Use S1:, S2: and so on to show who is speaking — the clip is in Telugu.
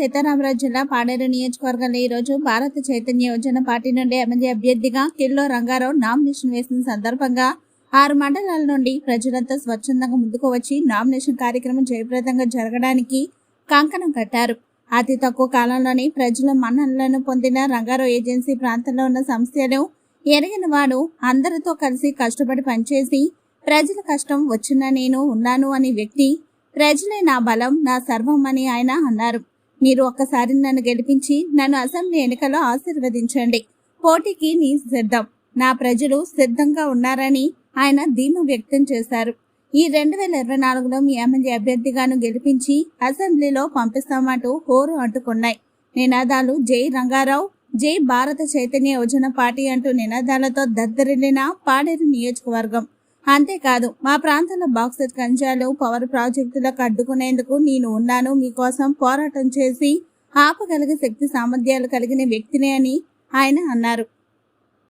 S1: సీతారామరాజు జిల్లా పాడేరు నియోజకవర్గంలో ఈ రోజు భారత చైతన్య యోజన పార్టీ నుండి ఎమ్మెల్యే అభ్యర్థిగా కిల్లో రంగారావు నామినేషన్ వేసిన సందర్భంగా ఆరు మండలాల నుండి ప్రజలంతా స్వచ్ఛందంగా ముందుకు వచ్చి నామినేషన్ కార్యక్రమం జయప్రదంగా జరగడానికి కంకణం కట్టారు. అతి తక్కువ కాలంలోనే ప్రజల మన్ననలను పొందిన రంగారావు ఏజెన్సీ ప్రాంతంలో ఉన్న సమస్యలు ఎరిగిన వాడు అందరితో కలిసి కష్టపడి పనిచేసి ప్రజల కష్టం వచ్చిన నేను ఉన్నాను అనే వ్యక్తి ప్రజలే నా బలం నా సర్వం అని ఆయన అన్నారు. మీరు ఒక్కసారి నన్ను గెలిపించి నన్ను అసెంబ్లీ ఎన్నికల్లో ఆశీర్వదించండి. పోటీకి నీ సిద్ధం. నా ప్రజలు సిద్ధంగా ఉన్నారని ఆయన ధీమా వ్యక్తం చేశారు. ఈ రెండు వేల ఇరవై నాలుగులో మీ ఎమ్మెల్యే అభ్యర్థిగాను గెలిపించి అసెంబ్లీలో పంపిస్తామంటూ హోరు అంటుకున్నాయి. నినాదాలు జై రంగారావు జై భారత చైతన్య యోజన పార్టీ అంటూ నినాదాలతో దద్దరిల్లిన పాడేరు నియోజకవర్గం. అంతేకాదు మా ప్రాంతంలో బాక్సెట్ కంజాలు పవర్ ప్రాజెక్టులకు అడ్డుకునేందుకు నేను ఉన్నాను. మీకోసం పోరాటం చేసి ఆపగలిగే శక్తి సామర్థ్యాలు కలిగిన వ్యక్తిని అని ఆయన అన్నారు.